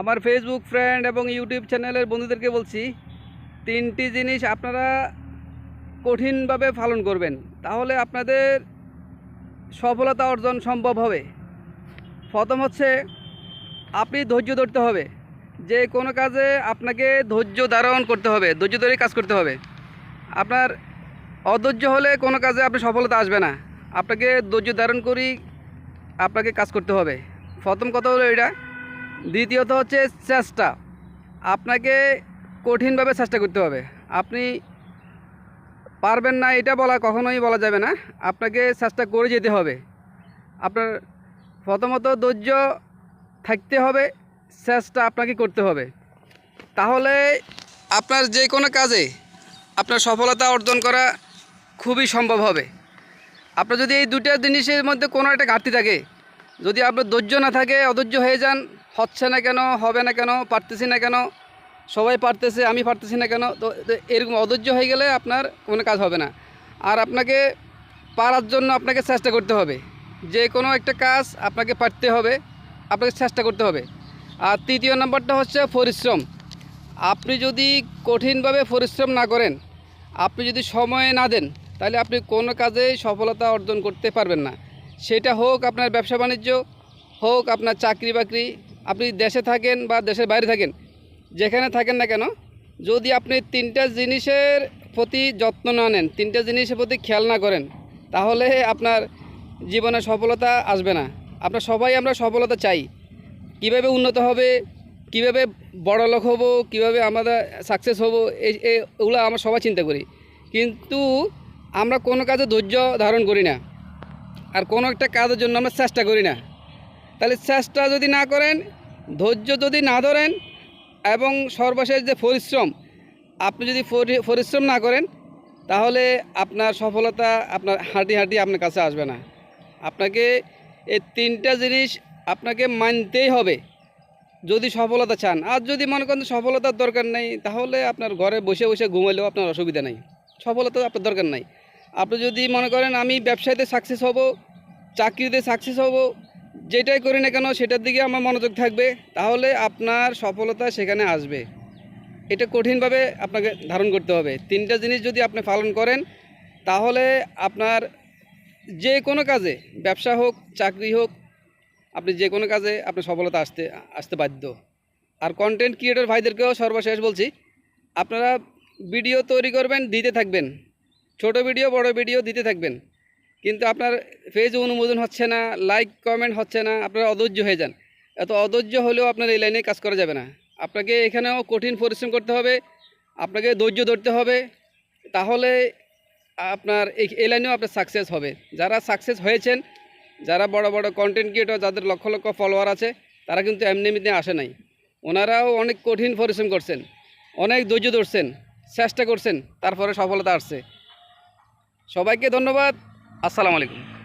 আমার Facebook friend এবং YouTube চ্যানেলের বন্ধুদেরকে বলছি, তিনটি জিনিস আপনারা কঠিনভাবে পালন করবেন, তাহলে আপনাদের সফলতা অর্জন সম্ভব হবে। প্রথম হচ্ছে, আপনি ধৈর্য ধরতে হবে। যে কোনো কাজে আপনাকে ধৈর্য ধারণ করতে হবে, ধৈর্য ধরে কাজ করতে হবে। আপনার অধৈর্য হলে কোনো কাজে আপনি সফলতা আসবে না। আপনাকে ধৈর্য ধারণ করেই আপনাকে কাজ করতে হবে। প্রথম কথা হলো এটা দ্বিতীয়ত হচ্ছে চেষ্টা। আপনাকে কঠিনভাবে চেষ্টা করতে হবে। আপনি পারবেন না, এটা বলা কখনোই বলা যাবে না। আপনাকে চেষ্টা করে যেতে হবে। আপনার প্রথমত ধৈর্য থাকতে হবে, চেষ্টা আপনাকে করতে হবে। তাহলে আপনার যে কোনো কাজে আপনার সফলতা অর্জন করা খুবই সম্ভব হবে। আপনার যদি এই দুটো জিনিসের মধ্যে কোনো একটা ঘাটতি থাকে, যদি আপনার ধৈর্য না থাকে, অধৈর্য হয়ে যান হচ্ছে না কেন, হবে না কেন, পারতেছি না কেন, সবাই পারতেছে, আমি পারতেছি না কেন, তো এরকম অধৈর্য হয়ে গেলে আপনার কোনো কাজ হবে না। আর আপনাকে পারার জন্য আপনাকে চেষ্টা করতে হবে। যে কোনো একটা কাজ আপনাকে পারতে হবে, আপনাকে চেষ্টা করতে হবে। আর তৃতীয় নম্বরটা হচ্ছে পরিশ্রম। আপনি যদি কঠিনভাবে পরিশ্রম না করেন, আপনি যদি সময় না দেন, তাহলে আপনি কোনো কাজেই সফলতা অর্জন করতে পারবেন না। সেটা হোক আপনার ব্যবসা বাণিজ্য, হোক আপনার চাকরি বাকরি আপনি দেশে থাকেন বা দেশের বাইরে থাকেন, যেখানে থাকেন না কেন, যদি আপনি তিনটা জিনিসের প্রতি যত্ন না নেন, তিনটা জিনিসের প্রতি খেয়াল না করেন, তাহলে আপনার জীবনে সফলতা আসবে না। আপনার সবাই আমরা সফলতা চাই। কীভাবে উন্নত হবে, কীভাবে বড় লোক হব, কীভাবে আমরা সাকসেস হব এগুলো আমরা সবাই চিন্তা করি। কিন্তু আমরা কোনো কাজে ধৈর্য ধারণ করি না। আর কোনো একটা কাজের জন্য আমরা চেষ্টা করি না। তাহলে চেষ্টা যদি না করেন ধৈর্য যদি না ধরেন এবং সর্বশেষ যে পরিশ্রম, আপনি যদি পরিশ্রম না করেন, তাহলে আপনার সফলতা আপনার হাঁটি হাঁটি আপনার কাছে আসবে না। আপনাকে এই তিনটা জিনিস আপনাকে মানতেই হবে। যদি সফলতা চান, আর যদি মনে করেন সফলতার দরকার নেই, তাহলে আপনার ঘরে বসে বসে ঘুমাইলেও আপনার অসুবিধা নেই। সফলতা আপনার দরকার নাই। আপনি যদি মনে করেন, আমি ব্যবসাতে সাকসেস হব, চাকরিতে সাকসেস হব যেটাই করি না কেন, সেটার দিকে আমার মনোযোগ থাকবে, তাহলে আপনার সফলতা সেখানে আসবে। এটা কঠিনভাবে আপনাকে ধারণ করতে হবে। তিনটা জিনিস যদি আপনি পালন করেন, তাহলে আপনার যে কোনো কাজে, ব্যবসা হোক, চাকরি হোক, আপনি যে কোনো কাজে আপনি সফলতা আসতে আসতে বাধ্য। আর কন্টেন্ট ক্রিয়েটর ভাইদেরকেও সর্বশেষ বলছি, আপনারা ভিডিও তৈরি করবেন, দিতে থাকবেন। ছোট ভিডিও, বড় ভিডিও দিতে থাকবেন। কিন্তু আপনার পেজ অনুমোদন হচ্ছে না লাইক কমেন্ট হচ্ছে না, আপনারা অধৈর্য হয়ে যান। এত অধৈর্য হলেও আপনার এই লাইনে কাজ করা যাবে না। আপনাকে এখানেও কঠিন পরিশ্রম করতে হবে, আপনাকে ধৈর্য ধরতে হবে, তাহলে আপনার এই লাইনেও আপনার সাকসেস হবে। যারা সাকসেস হয়েছেন, যারা বড় বড় কন্টেন্ট ক্রিয়েটর যাদের লক্ষ লক্ষ ফলোয়ার আছে, তারা কিন্তু এমনি এমনিতে আসে নাই। ওনারাও অনেক কঠিন পরিশ্রম করছেন, অনেক ধৈর্য ধরছেন, চেষ্টা করছেন, তারপরে সফলতা আসছে। সবাইকে ধন্যবাদ। আসসালামু আলাইকুম।